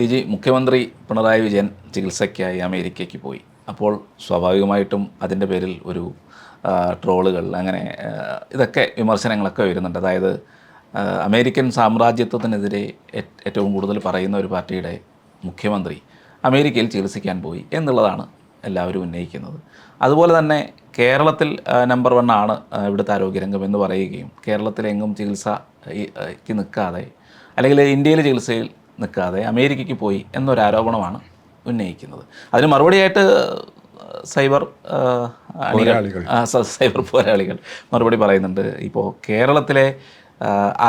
T G മുഖ്യമന്ത്രി പിണറായി വിജയൻ ചികിത്സയ്ക്കായി അമേരിക്കയ്ക്ക് പോയി. അപ്പോൾ സ്വാഭാവികമായിട്ടും അതിന്റെ പേരിൽ ഒരു ട്രോളുകൾ അങ്ങനെ ഇതൊക്കെ വിമർശനങ്ങളൊക്കെ വരുന്നുണ്ട്. അതായത് അമേരിക്കൻ സാമ്രാജ്യത്വത്തിനെതിരെ ഏറ്റവും കൂടുതൽ പറയുന്ന ഒരു പാർട്ടിയുടെ മുഖ്യമന്ത്രി അമേരിക്കയിൽ ചികിത്സിക്കാൻ പോയി എന്നുള്ളതാണ് എല്ലാവരും ഉന്നയിക്കുന്നത്. അതുപോലെ തന്നെ കേരളത്തിൽ നമ്പർ വൺ ആണ് ഇവിടുത്തെ ആരോഗ്യരംഗം എന്ന് പറയുകയും കേരളത്തിലെങ്ങും ചികിത്സയ്ക്ക് നിൽക്കാതെ അല്ലെങ്കിൽ ഇന്ത്യയിലെ ചികിത്സയിൽ നിൽക്കാതെ അമേരിക്കയ്ക്ക് പോയി എന്നൊരു ആരോപണമാണ് ഉന്നയിക്കുന്നത്. അതിന് മറുപടിയായിട്ട് സൈബർ സൈബർ പോരാളികൾ മറുപടി പറയുന്നുണ്ട്. ഇപ്പോൾ കേരളത്തിലെ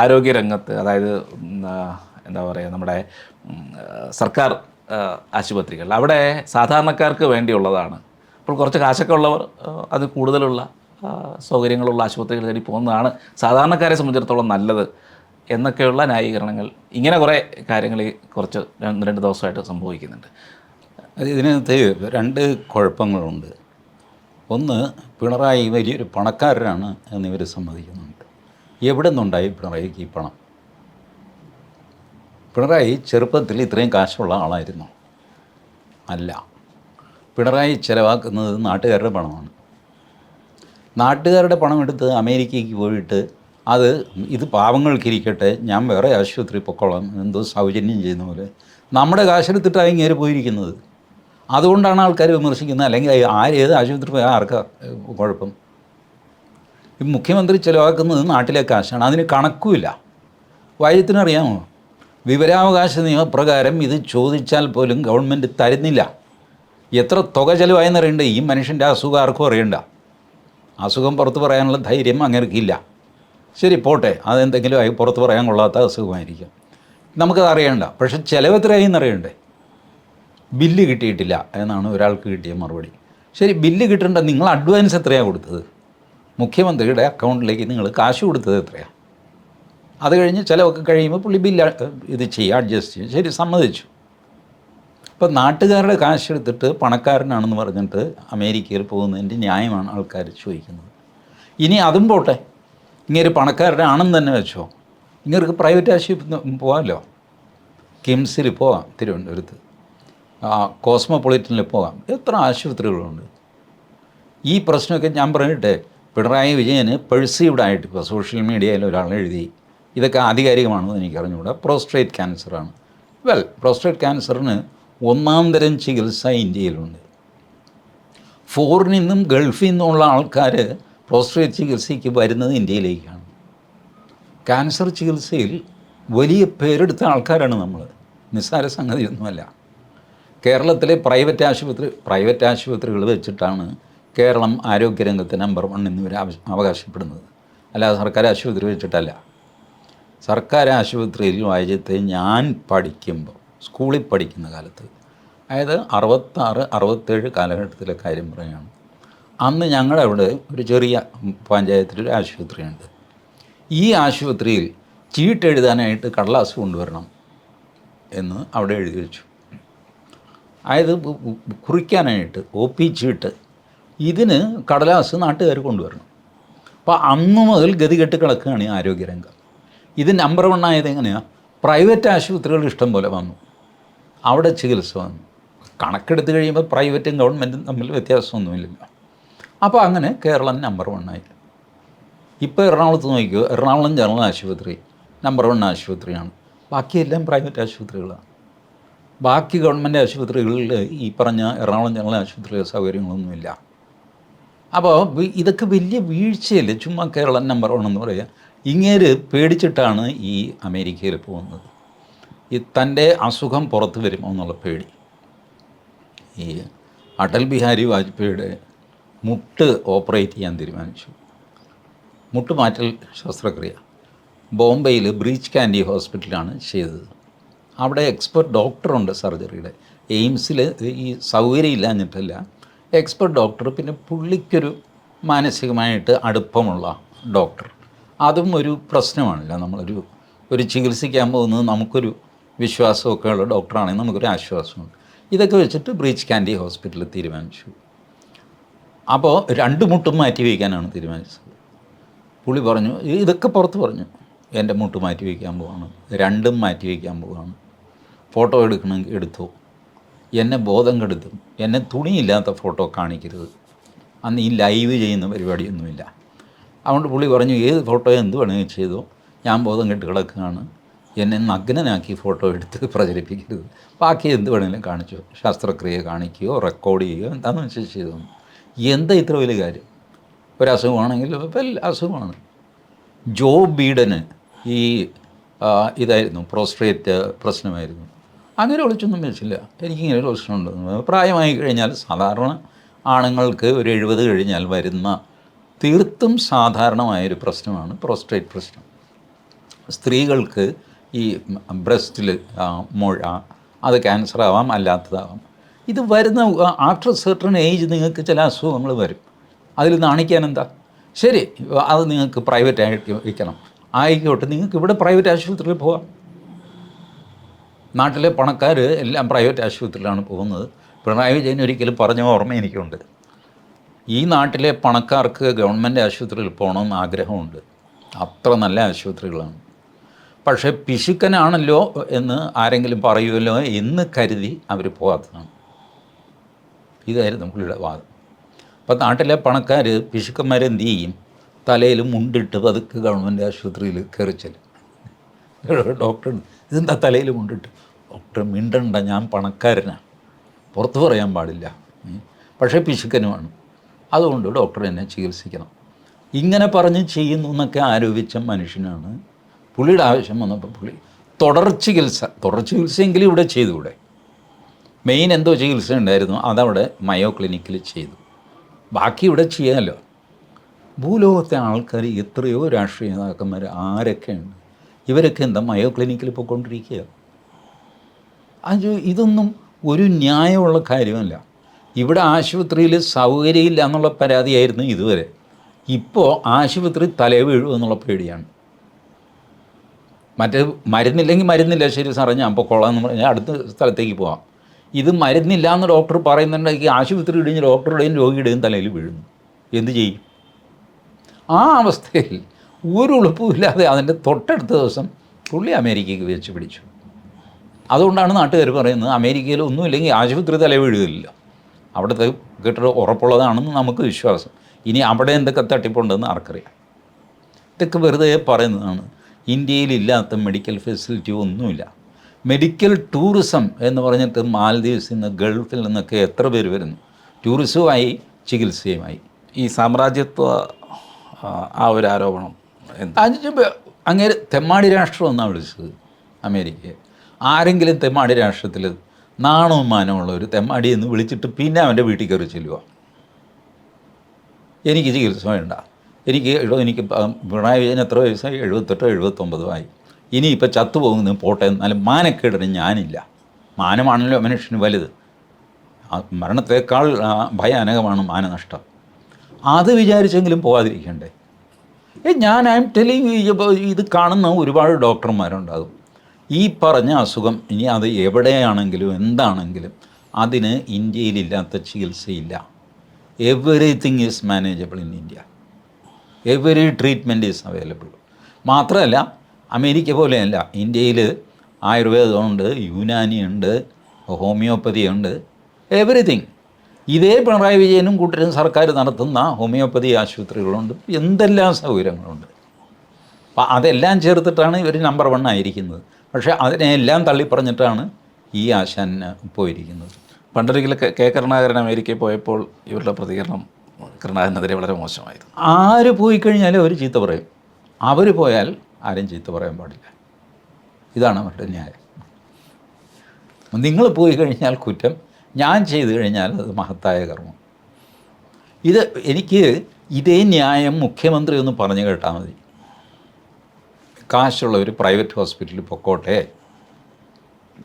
ആരോഗ്യരംഗത്ത് അതായത് എന്താ പറയുക നമ്മുടെ സർക്കാർ ആശുപത്രികൾ അവിടെ സാധാരണക്കാർക്ക് വേണ്ടിയുള്ളതാണ്. അപ്പോൾ കുറച്ച് കാശൊക്കെ ഉള്ളവർ അത് കൂടുതലുള്ള സൗകര്യങ്ങളുള്ള ആശുപത്രികൾ തേടി പോകുന്നതാണ് സാധാരണക്കാരെ സംബന്ധിച്ചിടത്തോളം നല്ലത്. എന്നൊക്കെയുള്ള ന്യായീകരണങ്ങൾ. ഇങ്ങനെ കുറേ കാര്യങ്ങൾ കുറച്ച് രണ്ട് രണ്ട് ദിവസമായിട്ട് സംഭവിക്കുന്നുണ്ട്. ഇതിനകത്ത് രണ്ട് കുഴപ്പങ്ങളുണ്ട്. ഒന്ന് പിണറായി വലിയൊരു പണക്കാരനാണ് എന്നിവർ സമ്മതിക്കുന്നുണ്ട്. എവിടെ നിന്നുണ്ടായി പിണറായിക്ക് ഈ പണം? പിണറായി ചെറുപ്പത്തിൽ ഇത്രയും കാശുള്ള ആളായിരുന്നു. അല്ല. പിണറായി ചിലവാക്കുന്നത് നാട്ടുകാരുടെ പണമാണ്. നാട്ടുകാരുടെ പണം എടുത്ത് അമേരിക്കയ്ക്ക് പോയിട്ട് അത് ഇത് പാവങ്ങൾക്കിരിക്കട്ടെ ഞാൻ വേറെ ആശുപത്രി പൊക്കോളാം എന്തോ സൗജന്യം ചെയ്യുന്ന പോലെ. നമ്മുടെ കാശെടുത്തിട്ടാണ് ഇങ്ങേര് പോയിരിക്കുന്നത്. അതുകൊണ്ടാണ് ആൾക്കാർ വിമർശിക്കുന്നത് അല്ലെങ്കിൽ ആര് ഏത് ആശുപത്രി പോയാൽ ആർക്കാ കുഴപ്പം. ഈ മുഖ്യമന്ത്രി ചിലവാക്കുന്നത് നാട്ടിലെ കാശാണ് അതിന് കണക്കുമില്ല. വൈദ്യത്തിനറിയാമോ? വിവരാവകാശ നിയമപ്രകാരം ഇത് ചോദിച്ചാൽ പോലും ഗവൺമെന്റ് തരുന്നില്ല. എത്ര തുക ചിലവായെന്നറിയണ്ട ഈ മനുഷ്യന്റെ അസുഖം ആർക്കും അറിയണ്ട. അസുഖം പുറത്ത് പറയാനുള്ള ധൈര്യം അങ്ങനെക്കില്ല ശരി പോട്ടെ. അതെന്തെങ്കിലും ആയി പുറത്ത് പറയാൻ കൊള്ളാത്ത അസുഖമായിരിക്കും. നമുക്കത് അറിയണ്ട. പക്ഷെ ചിലവ് എത്രയായി എന്നറിയണ്ടേ ബില്ല് കിട്ടിയിട്ടില്ല എന്നാണ് ഒരാൾക്ക് കിട്ടിയ മറുപടി. ശരി ബില്ല് കിട്ടേണ്ട നിങ്ങൾ അഡ്വാൻസ് എത്രയാണ് കൊടുത്തത്? മുഖ്യമന്ത്രിയുടെ അക്കൗണ്ടിലേക്ക് നിങ്ങൾ കാശ് കൊടുത്തത് എത്രയാണ് അത് കഴിഞ്ഞ് ചിലവൊക്കെ കഴിയുമ്പോൾ പുള്ളി ബില്ല് ഇത് ചെയ്യുക അഡ്ജസ്റ്റ് ചെയ്യും ശരി സമ്മതിച്ചു. ഇപ്പം നാട്ടുകാരുടെ കാശ് എടുത്തിട്ട് പണക്കാരനാണെന്ന് പറഞ്ഞിട്ട് അമേരിക്കയിൽ പോകുന്നതിന്റെ ന്യായമാണ് ആൾക്കാർ ചോദിക്കുന്നത്. ഇനി അതും പോട്ടെ. ഇങ്ങനെ ആണെന്ന് തന്നെ വെച്ചോ. ഇങ്ങനെ പ്രൈവറ്റ് ആശുപത്രി പോകാമല്ലോ. കിംസിൽ പോവാം തിരുവനന്തപുരത്ത്. കോസ്മോപൊളിറ്റനിൽ പോകാം എത്ര ആശുപത്രികളുണ്ട്. ഈ പ്രശ്നമൊക്കെ ഞാൻ പറഞ്ഞിട്ട് പിണറായി വിജയന് പെഴ്സീവ്ഡായിട്ട് ഇപ്പോൾ സോഷ്യൽ മീഡിയയിൽ ഒരാൾ എഴുതി. ഇതൊക്കെ ആധികാരികമാണെന്ന് എനിക്ക് അറിഞ്ഞുകൂടാ. പ്രോസ്ട്രേറ്റ് ക്യാൻസറാണ്. വെൽ പ്രോസ്ട്രേറ്റ് ക്യാൻസറിന് ഒന്നാം തരം ചികിത്സ ഇന്ത്യയിലുണ്ട്. ഫോറിനിൽ നിന്നും ഗൾഫിൽ നിന്നുള്ള ആൾക്കാർ പ്രോസ്ട്രേറ്റ് ചികിത്സയ്ക്ക് വരുന്നത് ഇന്ത്യയിലേക്കാണ്. ക്യാൻസർ ചികിത്സയിൽ വലിയ പേരെടുത്ത ആൾക്കാരാണ് നമ്മൾ നിസ്സാര സംഗതിയൊന്നുമല്ല. കേരളത്തിലെ പ്രൈവറ്റ് ആശുപത്രി പ്രൈവറ്റ് ആശുപത്രികൾ വെച്ചിട്ടാണ് കേരളം ആരോഗ്യരംഗത്ത് നമ്പർ വൺ എന്നിവർ അവകാശപ്പെടുന്നത്. അല്ലാതെ സർക്കാർ ആശുപത്രി വെച്ചിട്ടല്ല. സർക്കാർ ആശുപത്രിയിൽ രാജ്യത്തെ ഞാൻ പഠിക്കുമ്പോൾ സ്കൂളിൽ പഠിക്കുന്ന കാലത്ത്. അതായത് അറുപത്താറ് അറുപത്തേഴ് കാലഘട്ടത്തിലെ കാര്യം പറയുകയാണ്. അന്ന് ഞങ്ങളുടെ അവിടെ ഒരു ചെറിയ പഞ്ചായത്തിലൊരു ആശുപത്രിയുണ്ട്. ഈ ആശുപത്രിയിൽ ചീട്ടെഴുതാനായിട്ട് കടലാസ് കൊണ്ടുവരണം എന്ന് അവിടെ എഴുതി വെച്ചു. അതായത് കുറിക്കാനായിട്ട് ഒ പി ചീട്ട് ഇതിന് കടലാസ് നാട്ടുകാർ കൊണ്ടുവരണം. അപ്പോൾ അന്ന് മുതൽ ഗതികെട്ട് കിടക്കുകയാണ് ഈ ആരോഗ്യരംഗം. ഇത് നമ്പർ വൺ ആയത് എങ്ങനെയാണ് പ്രൈവറ്റ് ആശുപത്രികൾ ഇഷ്ടം പോലെ വന്നു. അവിടെ ചികിത്സ വന്നു. കണക്കെടുത്ത് കഴിയുമ്പോൾ പ്രൈവറ്റും ഗവൺമെന്റും തമ്മിൽ വ്യത്യാസമൊന്നുമില്ലല്ലോ. അപ്പോൾ അങ്ങനെ കേരളം നമ്പർ വൺ ആയി. ഇപ്പോൾ എറണാകുളത്ത് നോക്കിയോ എറണാകുളം ജനറൽ ആശുപത്രി നമ്പർ വൺ ആശുപത്രിയാണ്. ബാക്കിയെല്ലാം പ്രൈവറ്റ് ആശുപത്രികളാണ്. ബാക്കി ഗവൺമെന്റ് ആശുപത്രികളിൽ ഈ പറഞ്ഞ എറണാകുളം ജനറൽ ആശുപത്രിയിലെ സൗകര്യങ്ങളൊന്നുമില്ല. അപ്പോൾ ഇതൊക്കെ വലിയ വീഴ്ചയല്ലേ? ചുമ്മാ കേരളം നമ്പർ വൺ എന്ന് പറയുക ഇങ്ങേര് പേടിച്ചിട്ടാണ് ഈ അമേരിക്കയിൽ പോകുന്നത്. ഈ തന്റെ അസുഖം പുറത്ത് വരുമോ എന്നുള്ള പേടി. ഈ അടൽ ബിഹാരി വാജ്പേയിയുടെ മുട്ട് ഓപ്പറേറ്റ് ചെയ്യാൻ തീരുമാനിച്ചു. മുട്ട് മാറ്റൽ ശസ്ത്രക്രിയ. ബോംബെയിൽ ബ്രീച്ച് കാൻഡി ഹോസ്പിറ്റലാണ് ചെയ്തത്. അവിടെ എക്സ്പെർട്ട് ഡോക്ടറുണ്ട് സർജറിയുടെ. എയിംസിൽ ഈ സൗകര്യം ഇല്ലാഞ്ഞിട്ടല്ല എക്സ്പെർട്ട് ഡോക്ടർ പിന്നെ പുള്ളിക്കൊരു മാനസികമായിട്ട് അടുപ്പമുള്ള ഡോക്ടർ. അതും ഒരു പ്രശ്നമാണല്ലോ. നമ്മളൊരു ഒരു ചികിത്സിക്കാൻ പോകുന്നത് നമുക്കൊരു വിശ്വാസമൊക്കെ ഉള്ള ഡോക്ടറാണെങ്കിൽ നമുക്കൊരു ആശ്വാസമുണ്ട്. ഇതൊക്കെ വെച്ചിട്ട് ബ്രീച്ച് കാൻഡി ഹോസ്പിറ്റലിൽ തീരുമാനിച്ചു. അപ്പോൾ രണ്ട് മുട്ടും മാറ്റി വയ്ക്കാനാണ് തീരുമാനിച്ചത്. പുള്ളി പറഞ്ഞു ഇതൊക്കെ പുറത്ത് പറഞ്ഞു. എന്റെ മുട്ട് മാറ്റി വയ്ക്കാൻ പോവാണ്. രണ്ടും മാറ്റി വയ്ക്കാൻ പോവാണ്. ഫോട്ടോ എടുക്കണമെങ്കിൽ എടുത്തു. എന്നെ ബോധം കെടുത്തും. എന്നെ തുണിയില്ലാത്ത ഫോട്ടോ കാണിക്കരുത്. അന്ന് ഈ ലൈവ് ചെയ്യുന്ന പരിപാടിയൊന്നുമില്ല. അതുകൊണ്ട് പുള്ളി പറഞ്ഞു ഏത് ഫോട്ടോ എന്ത് വേണമെങ്കിൽ ചെയ്തോ. ഞാൻ ബോധം കെട്ട് കിടക്കുകയാണ്. എന്നെ നഗ്നനാക്കി ഫോട്ടോ എടുത്ത് പ്രചരിപ്പിക്കരുത്. ബാക്കി എന്ത് വേണമെങ്കിലും കാണിച്ചോ. ശാസ്ത്രക്രിയ കാണിക്കുകയോ റെക്കോർഡ് ചെയ്യുകയോ എന്താണെന്ന് വെച്ചാൽ ചെയ്തു എന്താ ഇത്ര വലിയ കാര്യം? ഒരസുഖമാണെങ്കിൽ വലിയ അസുഖമാണ്. ജോ ബീഡന് ഈ ഇതായിരുന്നു പ്രോസ്ട്രേറ്റ് പ്രശ്നമായിരുന്നു. അങ്ങനെ ഒളിച്ചൊന്നും വെച്ചില്ല എനിക്കിങ്ങനെ ഒരു പ്രശ്നമുണ്ട്. പ്രായമായി കഴിഞ്ഞാൽ സാധാരണ ആണുങ്ങൾക്ക് ഒരു എഴുപത് കഴിഞ്ഞാൽ വരുന്ന തീർത്തും സാധാരണമായൊരു പ്രശ്നമാണ് പ്രോസ്ട്രേറ്റ് പ്രശ്നം. സ്ത്രീകൾക്ക് ഈ ബ്രസ്റ്റിൽ മുഴ അത് ക്യാൻസർ ആവാം അല്ലാത്തതാവാം. ഇത് വരുന്ന ആഫ്റ്റർ സെർട്ടൺ ഏജ് നിങ്ങൾക്ക് ചില അസുഖങ്ങൾ വരും. അതിൽ നാണിക്കാൻ എന്താ? ശരി അത് നിങ്ങൾക്ക് പ്രൈവറ്റ് ആയിട്ട് വയ്ക്കണം ആയിക്കോട്ടെ നിങ്ങൾക്ക് ഇവിടെ പ്രൈവറ്റ് ആശുപത്രിയിൽ പോകാം നാട്ടിലെ പണക്കാർ എല്ലാം പ്രൈവറ്റ് ആശുപത്രിയിലാണ് പോകുന്നത്. പിണറായി വിജയൻ ഒരിക്കലും പറഞ്ഞ ഓർമ്മ എനിക്കുണ്ട്. ഈ നാട്ടിലെ പണക്കാർക്ക് ഗവൺമെന്റ് ആശുപത്രിയിൽ പോകണമെന്ന് ആഗ്രഹമുണ്ട്. അത്ര നല്ല ആശുപത്രികളാണ്. പക്ഷേ പിശുക്കനാണല്ലോ എന്ന് ആരെങ്കിലും പറയുമല്ലോ എന്ന് കരുതി അവർ പോകാത്തതാണ്. ഇതായിരുന്നു പുള്ളിയുടെ വാദം. അപ്പം നാട്ടിലെ പണക്കാർ പിശുക്കന്മാരെ എന്ത് ചെയ്യും? തലയിൽ മുണ്ടിട്ട് പതുക്കെ ഗവൺമെന്റ് ആശുപത്രിയിൽ കയറി ചെല്ലും. ഡോക്ടർ ഇതെന്താ തലയിൽ മുണ്ടിട്ട്? ഡോക്ടർ മിണ്ടണ്ട. ഞാൻ പണക്കാരനാണ് പുറത്ത് പറയാൻ പാടില്ല. പക്ഷേ പിശുക്കനുമാണ് അതുകൊണ്ട് ഡോക്ടർ എന്നെ ചികിത്സിക്കണം. ഇങ്ങനെ പറഞ്ഞ് ചെയ്യുന്നു എന്നൊക്കെ ആരോപിച്ച മനുഷ്യനാണ് പുള്ളിയുടെ ആവശ്യം വന്നപ്പോൾ പുള്ളി. തുടർ ചികിത്സ. തുടർ ചികിത്സയെങ്കിലും ഇവിടെ ചെയ്തുകൂടെ? മെയിൻ എന്തോ ചികിത്സ ഉണ്ടായിരുന്നു അതവിടെ മയോ ക്ലിനിക്കിൽ ചെയ്തു. ബാക്കി ഇവിടെ ചെയ്യാമല്ലോ ഭൂലോകത്തെ ആൾക്കാർ എത്രയോ രാഷ്ട്രീയ നേതാക്കന്മാർ ആരൊക്കെയുണ്ട്? ഇവരൊക്കെ എന്താ മയോ ക്ലിനിക്കിൽ പോയിക്കൊണ്ടിരിക്കുക? അത് ഇതൊന്നും ഒരു ന്യായമുള്ള കാര്യമല്ല. ഇവിടെ ആശുപത്രിയിൽ സൗകര്യമില്ല എന്നുള്ള പരാതിയായിരുന്നു ഇതുവരെ. ഇപ്പോൾ ആശുപത്രി തലേ എന്നുള്ള പേടിയാണ്. മറ്റേ മരുന്നില്ലെങ്കിൽ മരുന്നില്ല. ശരി സാറേ ഞാൻ ഇപ്പോൾ കൊള്ളാം എന്ന് പറഞ്ഞാൽ അടുത്ത സ്ഥലത്തേക്ക് പോവാം. ഇത് മരുന്നില്ല എന്ന് ഡോക്ടർ പറയുന്നുണ്ടെങ്കിൽ ആശുപത്രി ഇടിഞ്ഞ് ഡോക്ടറുടെയും രോഗിയുടെയും തലയിൽ വീഴുന്നു. എന്ത് ചെയ്യും? ആ അവസ്ഥയിൽ ഒരു ഉളുപ്പുമില്ലാതെ അതിന്റെ തൊട്ടടുത്ത ദിവസം പുള്ളി അമേരിക്കയ്ക്ക് വെച്ച് പിടിച്ചു. അതുകൊണ്ടാണ് നാട്ടുകാർ പറയുന്നത് അമേരിക്കയിൽ ഒന്നുമില്ലെങ്കിൽ ആശുപത്രി തല വീഴുകയില്ല. അവിടുത്തെ കെട്ടിടം ഉറപ്പുള്ളതാണെന്ന് നമുക്ക് വിശ്വാസം. ഇനി അവിടെ എന്തൊക്കെ തട്ടിപ്പുണ്ടെന്ന് ആർക്കറിയാം. ഇതൊക്കെ വെറുതെ പറയുന്നതാണ്. ഇന്ത്യയിലില്ലാത്ത മെഡിക്കൽ ഫെസിലിറ്റി ഒന്നുമില്ല. മെഡിക്കൽ ടൂറിസം എന്ന് പറഞ്ഞിട്ട് മാലദ്വീപ്സിൽ നിന്ന് ഗൾഫിൽ നിന്നൊക്കെ എത്ര പേര് വരുന്നു? ടൂറിസവുമായി ചികിത്സയുമായി. ഈ സാമ്രാജ്യത്വ ആ, ഒരു ആരോപണം അങ്ങേര് തെമ്മാടി രാഷ്ട്രം എന്നാണ് വിളിച്ചത് അമേരിക്കയെ. ആരെങ്കിലും തെമ്മാടി രാഷ്ട്രത്തിൽ നാണവും മാനമുള്ള ഒരു തെമ്മാടി എന്ന് വിളിച്ചിട്ട് പിന്നെ അവന്റെ വീട്ടിൽ കയറി ചെല്ലുക എനിക്ക് ചികിത്സ വേണ്ട. എനിക്ക് എനിക്ക് പിണറായി വിജയൻ എത്ര വയസ്സായി? എഴുപത്തെട്ടോ എഴുപത്തൊമ്പതോ ആയി. ഇനിയിപ്പോൾ ചത്തുപോകുന്നത് പോട്ടെ എന്നാലും മാനക്കേടിന് ഞാനില്ല. മാനമാണല്ലോ മനുഷ്യന് വലുത്. മരണത്തേക്കാൾ ഭയാനകമാണ് മാനനഷ്ടം. അത് വിചാരിച്ചെങ്കിലും പോകാതിരിക്കണ്ടേ ഏ ഞാൻ ഐ എം ടെലിങ് ഇത് കാണുന്ന ഒരുപാട് ഡോക്ടർമാരുണ്ടാകും. ഈ പറഞ്ഞ അസുഖം ഇനി അത് എവിടെയാണെങ്കിലും എന്താണെങ്കിലും അതിന് ഇന്ത്യയിലില്ലാത്ത ചികിത്സയില്ല. Everything is manageable in India every treatment is available മാത്രമല്ല അമേരിക്ക പോലെയല്ല ഇന്ത്യയിൽ ആയുർവേദമുണ്ട് യുനാനി ഉണ്ട് ഹോമിയോപ്പതി ഉണ്ട് എവറിതിങ് ഇതേ പിണറായി വിജയനും കൂട്ടരും സർക്കാർ നടത്തുന്ന ഹോമിയോപ്പതി ആശുപത്രികളുണ്ട് എന്തെല്ലാം സൗകര്യങ്ങളുണ്ട്. അപ്പം അതെല്ലാം ചേർത്തിട്ടാണ് ഇവർ നമ്പർ വൺ ആയിരിക്കുന്നത്. പക്ഷേ അതിനെല്ലാം തള്ളിപ്പറഞ്ഞിട്ടാണ് ഈ ആശാൻ പോയിരിക്കുന്നത്. പണ്ടൊരിക്കലും കെ- കരുണാകരൻ അമേരിക്കയിൽ പോയപ്പോൾ ഇവരുടെ പ്രതികരണം കരുണാകരനെതിരെ വളരെ മോശമായിരുന്നു. ആര് പോയി കഴിഞ്ഞാലും അവർ ചീത്ത പറയും. അവർ പോയാൽ ആരും ചീത്ത പറയാൻ പാടില്ല. ഇതാണ് അവരുടെ ന്യായം. നിങ്ങൾ പോയി കഴിഞ്ഞാൽ കുറ്റം ഞാൻ ചെയ്തു കഴിഞ്ഞാൽ അത് മഹത്തായ കർമ്മം. ഇത് എനിക്ക് ഇതേ ന്യായം മുഖ്യമന്ത്രി ഒന്ന് പറഞ്ഞു കേട്ടാൽ മതി. കാശുള്ള ഒരു പ്രൈവറ്റ് ഹോസ്പിറ്റലിൽ പൊക്കോട്ടെ.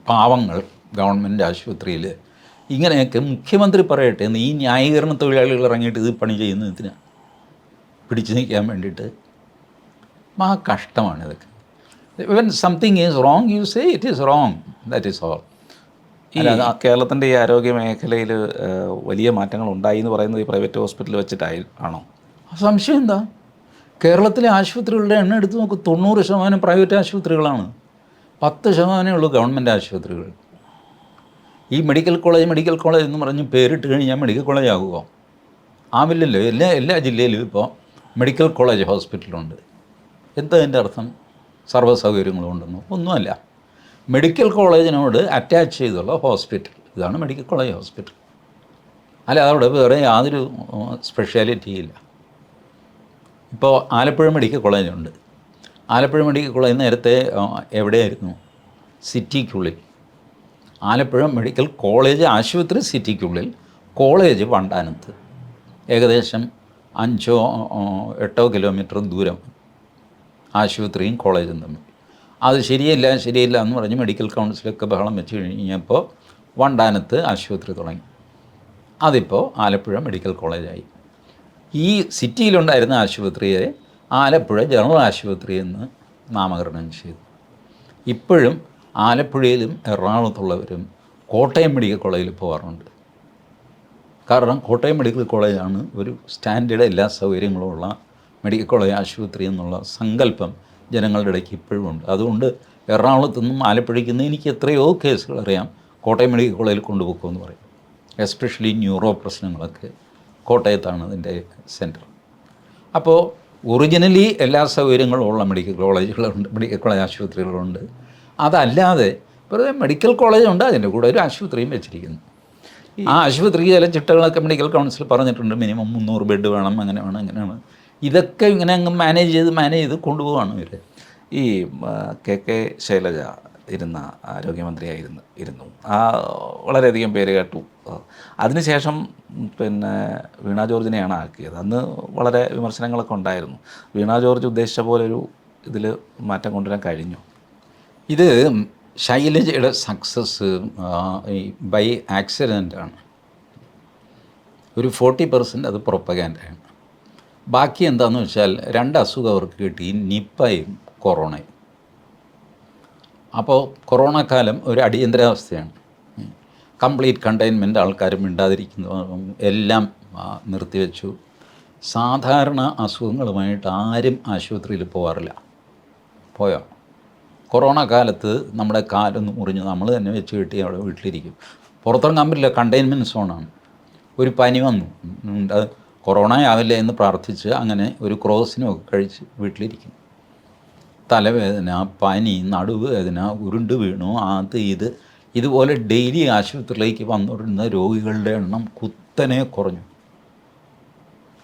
പാവങ്ങൾ ഗവൺമെന്റ് ആശുപത്രിയിൽ ഇങ്ങനെയൊക്കെ മുഖ്യമന്ത്രി പറയട്ടെ ഈ ന്യായീകരണ തൊഴിലാളികൾ ഇറങ്ങിയിട്ട് ഇത് പണി ചെയ്യുന്നതിന് പിടിച്ചു നിൽക്കാൻ വേണ്ടിയിട്ട് ആ കഷ്ടമാണ് ഇതൊക്കെ even something is wrong you say it is wrong that is all ഈ കേരളത്തിന്റെ ഈ ആരോഗ്യ മേഖലയിൽ വലിയ മാറ്റങ്ങൾ ഉണ്ടായി എന്ന് പറയുന്നത് ഈ പ്രൈവറ്റ് ഹോസ്പിറ്റലിൽ വെച്ചിട്ടായി ആണോ? സംശയം എന്താ? കേരളത്തിലെ ആശുപത്രികളുടെ എണ്ണം എടുത്ത് നോക്ക് തൊണ്ണൂറ് ശതമാനം പ്രൈവറ്റ് ആശുപത്രികളാണ്. പത്ത് ശതമാനമേ ഉള്ളൂ ഗവൺമെന്റ് ആശുപത്രികൾ. ഈ മെഡിക്കൽ കോളേജ് മെഡിക്കൽ കോളേജ് എന്ന് പറഞ്ഞ് പേരിട്ട് കഴിഞ്ഞാൽ മെഡിക്കൽ കോളേജ് ആകുമോ? ആവില്ലല്ലോ. എല്ലാ എല്ലാ ജില്ലയിലും ഇപ്പോൾ മെഡിക്കൽ കോളേജ് ഹോസ്പിറ്റലുണ്ട്. എന്താ അതിന്റെ അർത്ഥം? സർവ സൗകര്യങ്ങളും ഉണ്ടെന്നോ? ഒന്നുമല്ല. മെഡിക്കൽ കോളേജിനോട് അറ്റാച്ച് ചെയ്തുള്ള ഹോസ്പിറ്റൽ ഇതാണ് മെഡിക്കൽ കോളേജ് ഹോസ്പിറ്റൽ അല്ല അവിടെ വേറെ യാതൊരു സ്പെഷ്യാലിറ്റി ഇല്ല. ഇപ്പോൾ ആലപ്പുഴ മെഡിക്കൽ കോളേജുണ്ട് ആലപ്പുഴ മെഡിക്കൽ കോളേജ് നേരത്തെ എവിടെയായിരുന്നു? സിറ്റിക്കുള്ളിൽ ആലപ്പുഴ മെഡിക്കൽ കോളേജ് ആശുപത്രി സിറ്റിക്കുള്ളിൽ കോളേജ് വണ്ടാനത്ത് ഏകദേശം അഞ്ചോ എട്ടോ കിലോമീറ്റർ ദൂരം. ആശുപത്രിയും കോളേജും തമ്മിൽ. അത് ശരിയല്ല ശരിയല്ല എന്ന് പറഞ്ഞ് മെഡിക്കൽ കൗൺസിലൊക്കെ ബഹളം വെച്ച് കഴിഞ്ഞപ്പോൾ വണ്ടാനത്ത് ആശുപത്രി തുടങ്ങി. അതിപ്പോൾ ആലപ്പുഴ മെഡിക്കൽ കോളേജായി ഈ സിറ്റിയിലുണ്ടായിരുന്ന ആശുപത്രിയെ ആലപ്പുഴ ജനറൽ ആശുപത്രി എന്ന് നാമകരണം ചെയ്തു. ഇപ്പോഴും ആലപ്പുഴയിലും എറണാകുളത്തുള്ളവരും കോട്ടയം മെഡിക്കൽ കോളേജിൽ പോകാറുണ്ട് കാരണം കോട്ടയം മെഡിക്കൽ കോളേജാണ് ഒരു സ്റ്റാൻഡേർഡ് എല്ലാ സൗകര്യങ്ങളും ഉള്ള മെഡിക്കൽ കോളേജ് ആശുപത്രി എന്നുള്ള സങ്കല്പം ജനങ്ങളുടെ ഇടയ്ക്ക് ഇപ്പോഴും ഉണ്ട്. അതുകൊണ്ട് എറണാകുളത്ത് നിന്നും ആലപ്പുഴയ്ക്ക് നിന്ന് എനിക്ക് എത്രയോ കേസുകൾ അറിയാം. കോട്ടയം മെഡിക്കൽ കോളേജിൽ കൊണ്ടുപോക്കുമെന്ന് പറയും. എസ്പെഷ്യലി ന്യൂറോ പ്രശ്നങ്ങളൊക്കെ കോട്ടയത്താണ് അതിന്റെ സെന്റർ. അപ്പോൾ ഒറിജിനലി എല്ലാ സൗകര്യങ്ങളും ഉള്ള മെഡിക്കൽ കോളേജുകളുണ്ട് മെഡിക്കൽ കോളേജ് ആശുപത്രികളുണ്ട്. അതല്ലാതെ വെറുതെ മെഡിക്കൽ കോളേജുണ്ട് അതിന്റെ കൂടെ ഒരു ആശുപത്രിയും വെച്ചിരിക്കുന്നു. ആ ആശുപത്രിക്ക് ചില ചിട്ടകളൊക്കെ മെഡിക്കൽ കൗൺസിൽ പറഞ്ഞിട്ടുണ്ട് മിനിമം മുന്നൂറ് ബെഡ് വേണം അങ്ങനെ വേണം ഇങ്ങനെയാണ് ഇതൊക്കെ ഇങ്ങനെ അങ്ങ് മാനേജ് ചെയ്ത് മാനേജ് ചെയ്ത് കൊണ്ടുപോവാണ് ഇവർ ഈ കെ കെ ശൈലജ ഇരുന്ന ആരോഗ്യമന്ത്രിയായിരുന്നു ഇരുന്നു. ആ വളരെയധികം പേര് കേട്ടു. അതിനുശേഷം പിന്നെ വീണ ജോർജിനെയാണ് ആക്കിയത്. അന്ന് വളരെ വിമർശനങ്ങളൊക്കെ ഉണ്ടായിരുന്നു. വീണ ജോർജ് ഉദ്ദേശിച്ച പോലെ ഒരു ഇതിൽ മാറ്റം കൊണ്ടുവരാൻ കഴിഞ്ഞു. ഇത് ശൈലജയുടെ സക്സസ് ബൈ ആക്സിഡന്റ് ആണ്. ഒരു ഫോർട്ടി പെർസെന്റ് അത് പ്രൊപ്പഗാൻഡാണ് ബാക്കി എന്താണെന്ന് വെച്ചാൽ രണ്ട് അസുഖം അവർക്ക് കിട്ടി നിപ്പയും കൊറോണയും. അപ്പോൾ കൊറോണ കാലം ഒരു അടിയന്തരാവസ്ഥയാണ് കംപ്ലീറ്റ് കണ്ടെയ്ൻമെന്റ് ആൾക്കാരും മിണ്ടാതിരിക്കുന്നു എല്ലാം നിർത്തിവെച്ചു. സാധാരണ അസുഖങ്ങളുമായിട്ട് ആരും ആശുപത്രിയിൽ പോകാറില്ല പോയോ? കൊറോണ കാലത്ത് നമ്മുടെ കാലൊന്ന് മുറിഞ്ഞ് നമ്മൾ തന്നെ വെച്ച് കെട്ടി അവിടെ വീട്ടിലിരിക്കും. പുറത്തിറങ്ങാൻ പറ്റില്ല കണ്ടെയ്ൻമെന്റ് സോണാണ്. ഒരു പനി വന്നു. കൊറോണ ആവില്ല എന്ന് പ്രാർത്ഥിച്ച് അങ്ങനെ ഒരു ക്രോസിനൊക്കെ കഴിച്ച് വീട്ടിലിരിക്കും തലവേദന പനി നടുവേദന ഉരുണ്ട് വീണു. അത് ഇത് ഇതുപോലെ ഡെയിലി ആശുപത്രിയിലേക്ക് വന്നുകൊണ്ടിരുന്ന രോഗികളുടെ എണ്ണം കുത്തനെ കുറഞ്ഞു.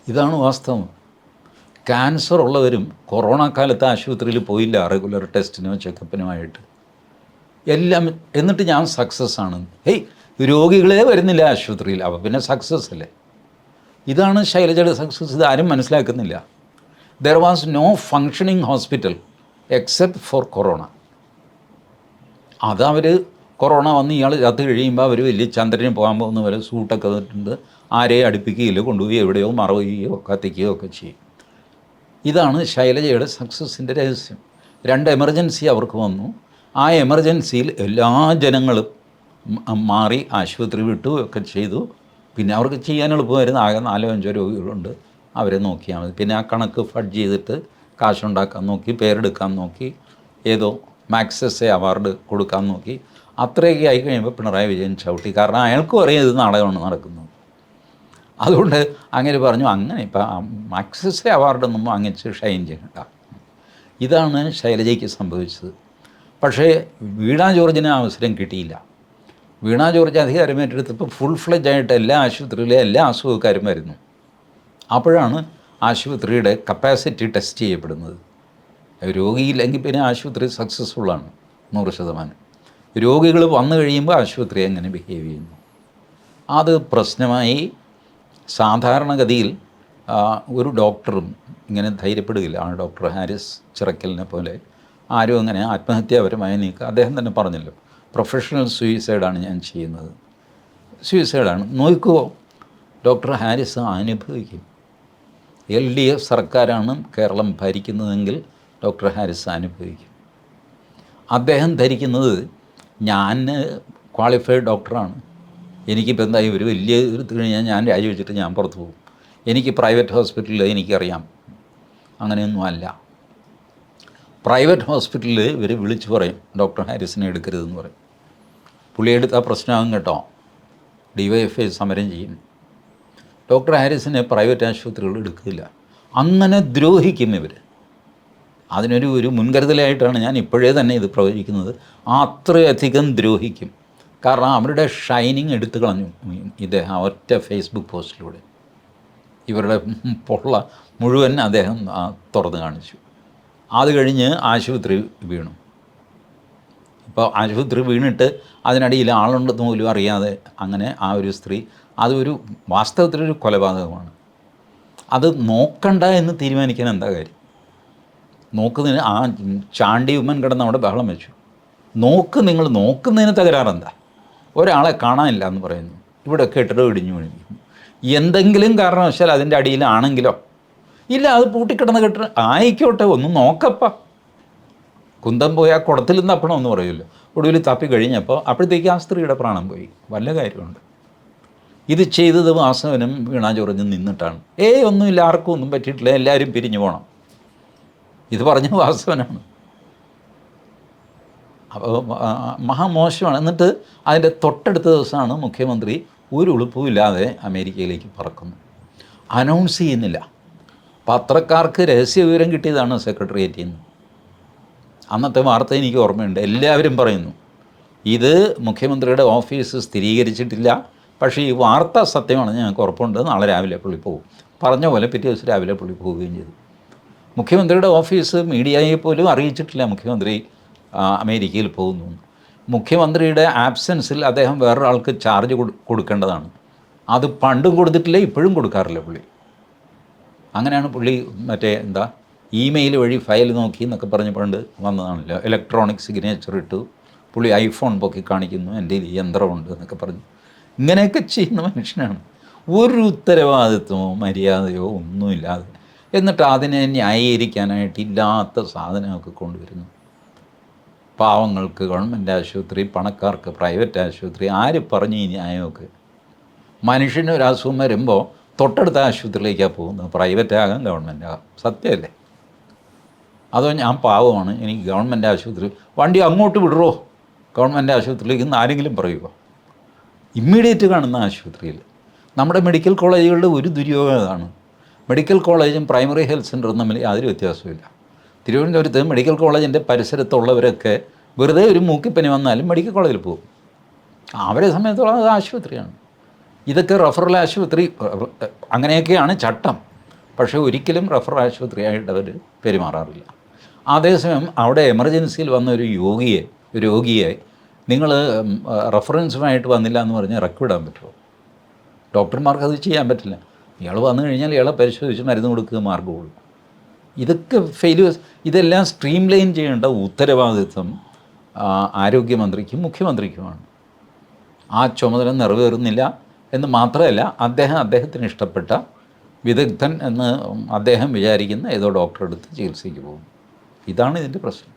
ഇതാണ് വാസ്തവം. ക്യാൻസർ ഉള്ളവരും കൊറോണ കാലത്ത് ആശുപത്രിയിൽ പോയില്ല റെഗുലർ ടെസ്റ്റിനോ ചെക്കപ്പിനുമായിട്ട് എല്ലാം എന്നിട്ട് ഞാൻ സക്സസ് ആണ്. ഹേയ് രോഗികളെ വരുന്നില്ല ആശുപത്രിയിൽ. അപ്പോൾ പിന്നെ സക്സസ് അല്ലേ? ഇതാണ് ശൈലജയുടെ സക്സസ് ആരും മനസ്സിലാക്കുന്നില്ല. There was no functioning hospital except for corona അതവർ കൊറോണ വന്ന് ഇയാൾ ചത്ത് കഴിയുമ്പോൾ അവർ വലിയ ചന്ദ്രന് പോകാൻ പോകുന്ന പോലെ സൂട്ടൊക്കെ ഇട്ടിട്ടുണ്ട് ആരെയും അടുപ്പിക്കുകയില്ല കൊണ്ടുപോയി എവിടെയോ മറവുകയോ കത്തിക്കുകയോ ഒക്കെ ചെയ്യും. ഇതാണ് ശൈലജയുടെ സക്സസിന്റെ രഹസ്യം. രണ്ട് എമർജൻസി അവർക്ക് വന്നു. ആ എമർജൻസിയിൽ എല്ലാ ജനങ്ങളും മാറി ആശുപത്രി വിട്ടു ഒക്കെ ചെയ്തു. പിന്നെ അവർക്ക് ചെയ്യാൻ എളുപ്പമായിരുന്നു. ആകെ നാലോ അഞ്ചോ രോഗികളുണ്ട്. അവരെ നോക്കിയാൽ മതി. പിന്നെ ആ കണക്ക് ഫഡ് ചെയ്തിട്ട് കാശുണ്ടാക്കാൻ നോക്കി പേരെടുക്കാൻ നോക്കി ഏതോ മാക്സസ് അവാർഡ് കൊടുക്കാൻ നോക്കി. അത്രയൊക്കെ ആയി കഴിയുമ്പോൾ പിണറായി വിജയൻ ചവിട്ടി. കാരണം അയാൾക്കും അറിയാം ഇത് നാടകമാണ് നടക്കുന്നത്. അതുകൊണ്ട് അങ്ങനെ പറഞ്ഞു അങ്ങനെ ഇപ്പം മാക്സസ് അവാർഡൊന്നും വാങ്ങിച്ച് ഷൈൻ ചെയ്യണ്ട. ഇതാണ് ശൈലജയ്ക്ക് സംഭവിച്ചത്. പക്ഷേ വീടാ ജോർജിന് അവസരം കിട്ടിയില്ല. വീണ ജോർജ് അധികാരം ഏറ്റെടുത്തപ്പോൾ ഫുൾ ഫ്ലെജ് ആയിട്ട് എല്ലാ ആശുപത്രിയിലെ എല്ലാ അസുഖക്കാരും വരുന്നു. അപ്പോഴാണ് ആശുപത്രിയുടെ കപ്പാസിറ്റി ടെസ്റ്റ് ചെയ്യപ്പെടുന്നത്. രോഗിയില്ലെങ്കിൽ പിന്നെ ആശുപത്രി സക്സസ്ഫുള്ളാണ് നൂറ് ശതമാനം. രോഗികൾ വന്നു കഴിയുമ്പോൾ ആശുപത്രി എങ്ങനെ ബിഹേവ് ചെയ്യുന്നു? അത് പ്രശ്നമായി സാധാരണഗതിയിൽ ഒരു ഡോക്ടറും ഇങ്ങനെ ധൈര്യപ്പെടുകയില്ല. ആ ഡോക്ടർ ഹാരിസ് ചിറക്കലിനെ പോലെ ആരും അങ്ങനെ ആത്മഹത്യാപരമായി നീക്കുക അദ്ദേഹം തന്നെ പറഞ്ഞല്ലോ. പ്രൊഫഷണൽ സൂയിസൈഡാണ് ഞാൻ ചെയ്യുന്നത്. സൂയിസൈഡാണ് നോക്കുമോ ഡോക്ടർ ഹാരിസ് അനുഭവിക്കും. എൽ ഡി എഫ് സർക്കാരാണ് കേരളം ഭരിക്കുന്നതെങ്കിൽ ഡോക്ടർ ഹാരിസ് അനുഭവിക്കും. അദ്ദേഹം ധരിക്കുന്നത് ഞാൻ ക്വാളിഫൈഡ് ഡോക്ടറാണ് എനിക്കിപ്പോൾ എന്തായി ഒരു വലിയ ഇത് കഴിഞ്ഞാൽ ഞാൻ രാജിവെച്ചിട്ട് ഞാൻ പുറത്തു പോകും. എനിക്ക് പ്രൈവറ്റ് ഹോസ്പിറ്റലിൽ എനിക്കറിയാം. അങ്ങനെയൊന്നും അല്ല. പ്രൈവറ്റ് ഹോസ്പിറ്റലിൽ ഇവർ വിളിച്ചു പറയും ഡോക്ടർ ഹാരിസിനെ എടുക്കരുതെന്ന് പറയും. പുള്ളി എടുത്താൽ പ്രശ്നമാകും കേട്ടോ. ഡി വൈ എഫ് ഐ സമരം ചെയ്യും. ഡോക്ടർ ഹാരിസിനെ പ്രൈവറ്റ് ആശുപത്രികൾ എടുക്കില്ല. അങ്ങനെ ദ്രോഹിക്കും ഇവർ അതിനൊരു ഒരു മുൻകരുതലായിട്ടാണ് ഞാൻ ഇപ്പോഴേ തന്നെ ഇത് പ്രവചിക്കുന്നത്. അത്രയധികം ദ്രോഹിക്കും. കാരണം അവരുടെ ഷൈനിങ് എടുത്തു കളഞ്ഞു ഇദ്ദേഹം ഒറ്റ ഫേസ്ബുക്ക് പോസ്റ്റിലൂടെ. ഇവരുടെ പൊള്ള മുഴുവൻ അദ്ദേഹം തുറന്ന് കാണിച്ചു. അത് കഴിഞ്ഞ് ആശുപത്രി വീണു. ഇപ്പോൾ ആശുപത്രി വീണിട്ട് അതിനിടയിൽ ആളുണ്ടെന്ന് പോലും അറിയാതെ അങ്ങനെ ആ ഒരു സ്ത്രീ അതൊരു വാസ്തവത്തിലൊരു കൊലപാതകമാണ്. അത് നോക്കണ്ട എന്ന് തീരുമാനിക്കാൻ എന്താ കാര്യം? നോക്കുന്നതിന് ആ ചാണ്ടി ഉമ്മൻ കിടന്ന് അവിടെ ബഹളം വെച്ചു. നോക്ക് നിങ്ങൾ നോക്കുന്നതിന് തകരാറെന്താ? ഒരാളെ കാണാനില്ല എന്ന് പറയുന്നു. ഇവിടെ കെട്ടിടം ഇടിഞ്ഞു വീണിരിക്കുന്നു എന്തെങ്കിലും കാരണവശാൽ അതിന്റെ അടിയിലാണെങ്കിലോ? ഇല്ല അത് പൂട്ടിക്കിടന്ന് കെട്ടിടം ആയിക്കോട്ടെ ഒന്ന് നോക്കപ്പ. കുന്തം പോയി ആ കുടത്തിൽ നിന്ന് അപ്പണമെന്ന് പറയുമല്ലോ ഒടുവിൽ തപ്പി കഴിഞ്ഞപ്പോൾ അപ്പോഴത്തേക്ക് ആ സ്ത്രീയുടെ പ്രാണം പോയി. വല്ല കാര്യമുണ്ട്. ഇത് ചെയ്തത് വാസവനും വീണാ ചൊറിഞ്ഞ് നിന്നിട്ടാണ്. ഏയ് ഒന്നുമില്ല ആർക്കും ഒന്നും പറ്റിയിട്ടില്ല എല്ലാവരും പിരിഞ്ഞു പോകണം ഇത് പറഞ്ഞ വാസവനാണ്. അപ്പോൾ മഹാമോശമാണ്. എന്നിട്ട് അതിന്റെ തൊട്ടടുത്ത ദിവസമാണ് മുഖ്യമന്ത്രി ഒരു ഉളുപ്പുമില്ലാതെ അമേരിക്കയിലേക്ക് പറക്കുന്നു അനൗൺസ് ചെയ്യുന്നില്ല. പത്രക്കാർക്ക് രഹസ്യ വിവരം കിട്ടിയതാണ് സെക്രട്ടേറിയറ്റിൽ നിന്ന്. അന്നത്തെ വാർത്ത എനിക്ക് ഓർമ്മയുണ്ട്. എല്ലാവരും പറയുന്നു ഇത് മുഖ്യമന്ത്രിയുടെ ഓഫീസ് സ്ഥിരീകരിച്ചിട്ടില്ല പക്ഷേ ഈ വാർത്ത സത്യമാണെന്ന് ഞങ്ങൾക്ക് ഉറപ്പുണ്ട്. നാളെ രാവിലെ പുള്ളി പോകും. പറഞ്ഞ പോലെ പിറ്റേ ദിവസം രാവിലെ പുള്ളി പോവുകയും ചെയ്തു. മുഖ്യമന്ത്രിയുടെ ഓഫീസ് മീഡിയയെ പോലും അറിയിച്ചിട്ടില്ല. മുഖ്യമന്ത്രി അമേരിക്കയിൽ പോകുന്നു. മുഖ്യമന്ത്രിയുടെ ആബ്സെൻസിൽ അദ്ദേഹം വേറൊരാൾക്ക് ചാർജ് കൊടു കൊടുക്കേണ്ടതാണ്. അത് പണ്ടും കൊടുത്തിട്ടില്ല ഇപ്പോഴും കൊടുക്കാറില്ല പുള്ളി. അങ്ങനെയാണ് പുള്ളി മറ്റേ എന്താ ഇമെയിൽ വഴി ഫയൽ നോക്കി എന്നൊക്കെ പറഞ്ഞ് പണ്ട് വന്നതാണല്ലോ. ഇലക്ട്രോണിക് സിഗ്നേച്ചർ ഇട്ടു. പുള്ളി ഐഫോൺ പൊക്കി കാണിക്കുന്നു. എന്റെ ഈ യന്ത്രമുണ്ട് എന്നൊക്കെ പറഞ്ഞു. ഇങ്ങനെയൊക്കെ ചെയ്യുന്ന മനുഷ്യനാണ്. ഒരു ഉത്തരവാദിത്വമോ മര്യാദയോ ഒന്നുമില്ലാതെ. എന്നിട്ട് അതിനെ ന്യായീകരിക്കാനായിട്ട് ഇല്ലാത്ത സാധനമൊക്കെ കൊണ്ടുവരുന്നു. പാവങ്ങൾക്ക് ഗവൺമെന്റ് ആശുപത്രി പണക്കാർക്ക് പ്രൈവറ്റ് ആശുപത്രി ആര് പറഞ്ഞു ഈ ന്യായമൊക്കെ? മനുഷ്യന് ഒരു അസുഖം വരുമ്പോൾ തൊട്ടടുത്ത ആശുപത്രിയിലേക്കാണ് പോകുന്നത്. പ്രൈവറ്റ് ആകാം ഗവൺമെന്റ് ആകാം സത്യമല്ലേ? അതോ ഞാൻ പാവമാണ് എനിക്ക് ഗവൺമെന്റ് ആശുപത്രി വണ്ടി അങ്ങോട്ട് വിടുറോ? ഗവൺമെന്റ് ആശുപത്രിയിലേക്ക് ഇന്ന് ആരെങ്കിലും പറയുക ഇമ്മീഡിയറ്റ് കാണുന്ന ആശുപത്രിയിൽ. നമ്മുടെ മെഡിക്കൽ കോളേജുകളുടെ ഒരു ദുര്യോഗം അതാണ്. മെഡിക്കൽ കോളേജും പ്രൈമറി ഹെൽത്ത് സെന്ററും തമ്മിൽ യാതൊരു വ്യത്യാസമില്ല തിരുവനന്തപുരത്ത് മെഡിക്കൽ കോളേജിന്റെ പരിസരത്തുള്ളവരൊക്കെ വെറുതെ ഒരു മൂക്കിപ്പനി വന്നാലും മെഡിക്കൽ കോളേജിൽ പോകും. അവരെ സംബന്ധിച്ചോളം അത് ആശുപത്രിയാണ്. ഇതൊക്കെ റഫറൽ ആശുപത്രി അങ്ങനെയൊക്കെയാണ് ചട്ടം. പക്ഷേ ഒരിക്കലും റഫറൽ ആശുപത്രിയായിട്ട് അവർ പെരുമാറാറില്ല. അതേസമയം അവിടെ എമർജൻസിയിൽ വന്ന ഒരു യോഗിയെ രോഗിയെ നിങ്ങൾ റെഫറൻസുമായിട്ട് വന്നില്ല എന്ന് പറഞ്ഞ് ഇറക്കിവിടാൻ പറ്റുമോ? ഡോക്ടർമാർക്ക് അത് ചെയ്യാൻ പറ്റില്ല. ഇയാൾ വന്നു കഴിഞ്ഞാൽ ഇയാളെ പരിശോധിച്ച് മരുന്ന് കൊടുക്കുക മാർഗമുള്ളൂ ഇതൊക്കെ ഫെയിലിയേഴ്സ് ഇതെല്ലാം സ്ട്രീം ലൈൻ ചെയ്യേണ്ട ഉത്തരവാദിത്വം ആരോഗ്യമന്ത്രിക്കും മുഖ്യമന്ത്രിക്കുമാണ്. ആ ചുമതല നിറവേറുന്നില്ല എന്ന് മാത്രമല്ല അദ്ദേഹം അദ്ദേഹത്തിന് ഇഷ്ടപ്പെട്ട വിദഗ്ധൻ എന്ന് അദ്ദേഹം വിചാരിക്കുന്ന ഏതോ ഡോക്ടറെ അടുത്ത് ചികിത്സയ്ക്ക് പോകും ഇതാണ് ഇതിന്റെ പ്രശ്നം.